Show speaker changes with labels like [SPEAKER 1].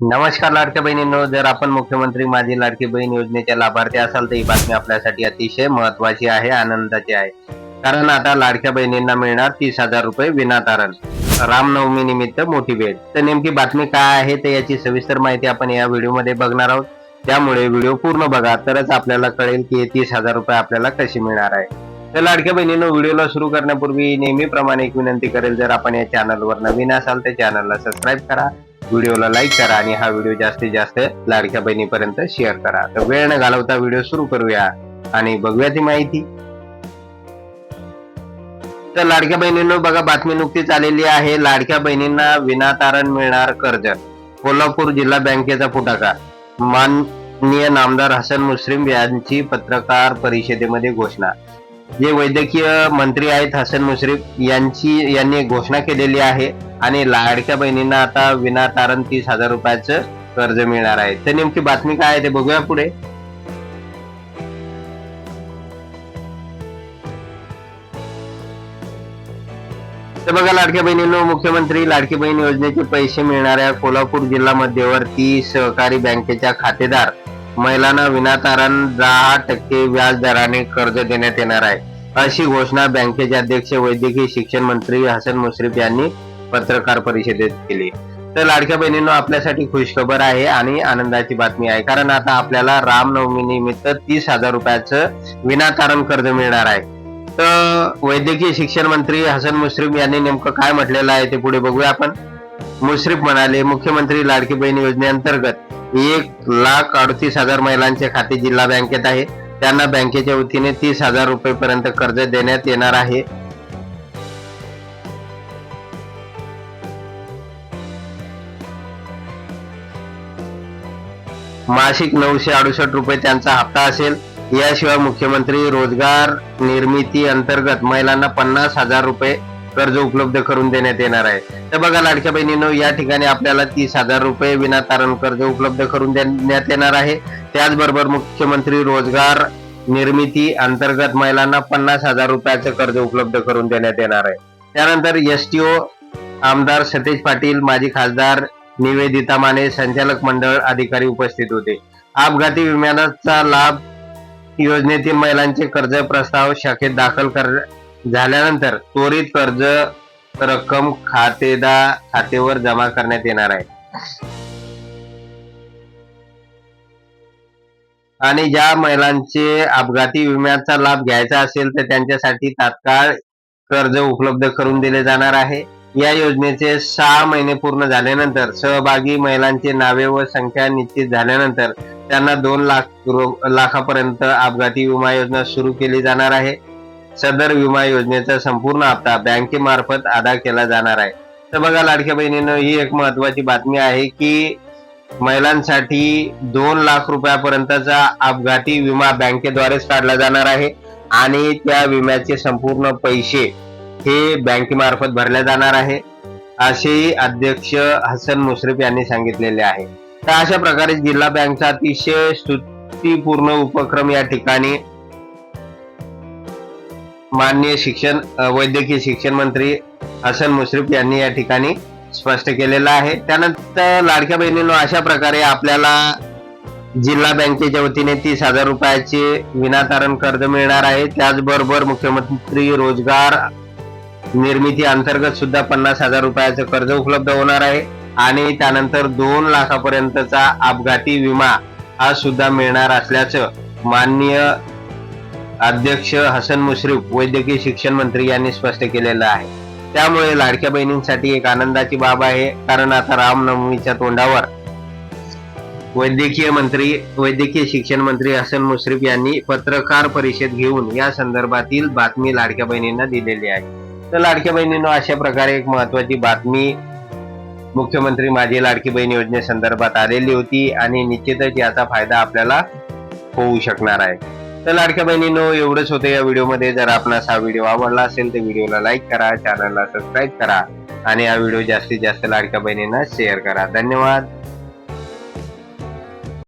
[SPEAKER 1] नमस्कार लाडक्या बहिणींनो जर आपण मुख्यमंत्री माझी लाडकी बहीण योजनेच्या लाभार्थी असाल तर ही बातमी आपल्यासाठी अतिशय महत्वाची आहे आनंदाची आहे. कारण आता लाडक्या बहिणींना मिळणार तीस हजार रुपये विनातारण रामनवमी निमित्त मोठी भेट. तर नेमकी बातमी काय आहे तर याची सविस्तर माहिती आपण या व्हिडिओमध्ये बघणार आहोत. त्यामुळे व्हिडिओ पूर्ण बघा तरच आपल्याला कळेल की हे तीस हजार रुपये आपल्याला कशी मिळणार आहे. तर लाडक्या बहिणीनं व्हिडिओला सुरू करण्यापूर्वी नेहमीप्रमाणे एक विनंती करेल जर आपण या चॅनलवर नवीन असाल तर चॅनलला सबस्क्राईब करा. व्हिडिओला लाईक करा आणि हा व्हिडिओ जास्तीत जास्त लाडक्या बहिणीपर्यंत शेअर करा. तर वेळ न घालवता व्हिडिओ सुरू करूया आणि बघूया ती माहिती. तर लाडक्या बहिणींनो बघा बातमी नुकतीच आलेली आहे. लाडक्या बहिणींना विनातारण मिळणार कर्ज. कोल्हापूर जिल्हा बँकेचा पुढाकार माननीय नामदार हसन मुस्लिम यांची पत्रकार परिषदेमध्ये घोषणा. जे वैद्यकीय मंत्री आहेत हसन मुश्रीफ यांची यांनी घोषणा केलेली आहे आणि लाडक्या बहिणींना आता विनातारण तीस हजार रुपयाचं कर्ज मिळणार आहे. तर नेमकी बातमी काय आहे ते बघूया पुढे. तर बघा लाडक्या बहिणींनो मुख्यमंत्री लाडकी बहीण योजनेचे पैसे मिळणाऱ्या कोल्हापूर जिल्हा मध्यवर्ती सहकारी बँकेच्या खातेदार महिलांना विनातारण दहा टक्के व्याज दराने कर्ज देण्यात येणार आहे. अशी घोषणा बँकेचे अध्यक्ष वैद्यकीय शिक्षण मंत्री हसन मुश्रीफ यांनी पत्रकार परिषदेत केली. तर लाडक्या बहिणींनो आपल्यासाठी खुशखबर आहे आणि आनंदाची बातमी आहे. कारण आता आपल्याला रामनवमी निमित्त तीस हजार रुपयाचं विनातारण कर्ज मिळणार आहे. तर वैद्यकीय शिक्षण मंत्री हसन मुश्रीफ यांनी नेमकं काय म्हटलेलं आहे ते पुढे बघूया आपण. मुश्रीफ म्हणाले मुख्यमंत्री लाडकी बहीण योजनेअंतर्गत एक लाख अडतीस हजार महिलांचे खाते जिल्हा बँकेत आहे. त्यांना बँकेच्या वतीने तीस हजार रुपये पर्यंत कर्ज देण्यात येणार आहे. मासिक नऊशे अडुसष्ट रुपये त्यांचा हप्ता असेल. याशिवाय मुख्यमंत्री रोजगार निर्मिती अंतर्गत महिलांना पन्नास हजार रुपये कर्ज उपलब्ध करून देण्यात येणार आहे. तर बघा लाडक्या बहिणींनो या ठिकाणी आपल्याला तीस हजार रुपये विनातारण कर्ज उपलब्ध करून देण्यात येणार आहे. त्याचबरोबर मुख्यमंत्री रोजगार निर्मिती अंतर्गत महिलांना पन्नास हजार रुपयाचं कर्ज उपलब्ध करून देण्यात येणार आहे. त्यानंतर एसटीओ आमदार सतेज पाटील माजी खासदार निवेदिता माने संचालक मंडळ अधिकारी उपस्थित होते. अपघाती विम्याचा लाभ योजनेतील महिलांचे कर्ज प्रस्ताव शाखेत दाखल कर झाल्यानंतर त्वरित कर्ज रक्कम खातेदार खातेवर जमा करण्यात येणार आहे. आणि ज्या महिलांचे अपघाती विम्याचा लाभ घ्यायचा असेल तर त्यांच्यासाठी तात्काळ कर्ज उपलब्ध करून दिले जाणार आहे. या योजनेचे सहा महिने पूर्ण झाल्यानंतर सहभागी महिलांचे नावे व संख्या निश्चित झाल्यानंतर त्यांना दोन लाख लाखापर्यंत अपघाती विमा योजना सुरू केली जाणार आहे. सदर विमा योजनेचा संपूर्ण हप्ता बँकेमार्फत अदा केला जाणार आहे. तर बघा लाडक्या बहिणीनं ही एक महत्वाची बातमी आहे की महिलांसाठी दोन लाख रुपयापर्यंतचा अपघाती विमा बँकेद्वारेच काढला जाणार आहे आणि त्या विम्याचे संपूर्ण पैसे हे बँकेमार्फत भरले जाणार आहे असेही अध्यक्ष हसन मुश्रीफ यांनी सांगितलेले आहे. तर अशा प्रकारे जिल्हा बँकचा अतिशय स्तुतीपूर्ण उपक्रम या ठिकाणी माननीय शिक्षण वैद्यकीय शिक्षण मंत्री हसन मुश्रीफ यांनी या ठिकाणी स्पष्ट केलेलं आहे. त्यानंतर लाडक्या बहिणींनो अशा प्रकारे आपल्याला जिल्हा बँकेच्या वतीने तीस हजार रुपयाचे विनातारण कर्ज मिळणार आहे. त्याचबरोबर मुख्यमंत्री रोजगार निर्मिती अंतर्गत सुद्धा पन्नास हजार रुपयाचं कर्ज उपलब्ध होणार आहे. आणि त्यानंतर दोन लाखापर्यंतचा अपघाती विमा हा सुद्धा मिळणार असल्याचं माननीय अध्यक्ष हसन मुश्रीफ वैद्यकीय शिक्षण मंत्री यांनी स्पष्ट केलेलं आहे. त्यामुळे लाडक्या बहिणींसाठी एक आनंदाची बाब आहे कारण आता रामनवमीच्या तोंडावर वैद्यकीय मंत्री वैद्यकीय शिक्षण मंत्री हसन मुश्रीफ यांनी पत्रकार परिषद घेऊन या संदर्भातील बातमी लाडक्या बहिणींना दिलेली आहे. तर लाडक्या बहिणींना अशा प्रकारे एक महत्वाची बातमी मुख्यमंत्री माझी लाडकी बहीण योजनेसंदर्भात आलेली होती आणि निश्चितच याचा फायदा आपल्याला होऊ शकणार आहे. तर लाडक्या बहिणीनो एवढंच होतं या व्हिडिओमध्ये. जर आपणास हा व्हिडिओ आवडला असेल तर व्हिडिओला लाईक करा चॅनलला सबस्क्राईब करा आणि हा व्हिडिओ जास्तीत जास्त लाडक्या बहिणींना शेअर करा. धन्यवाद.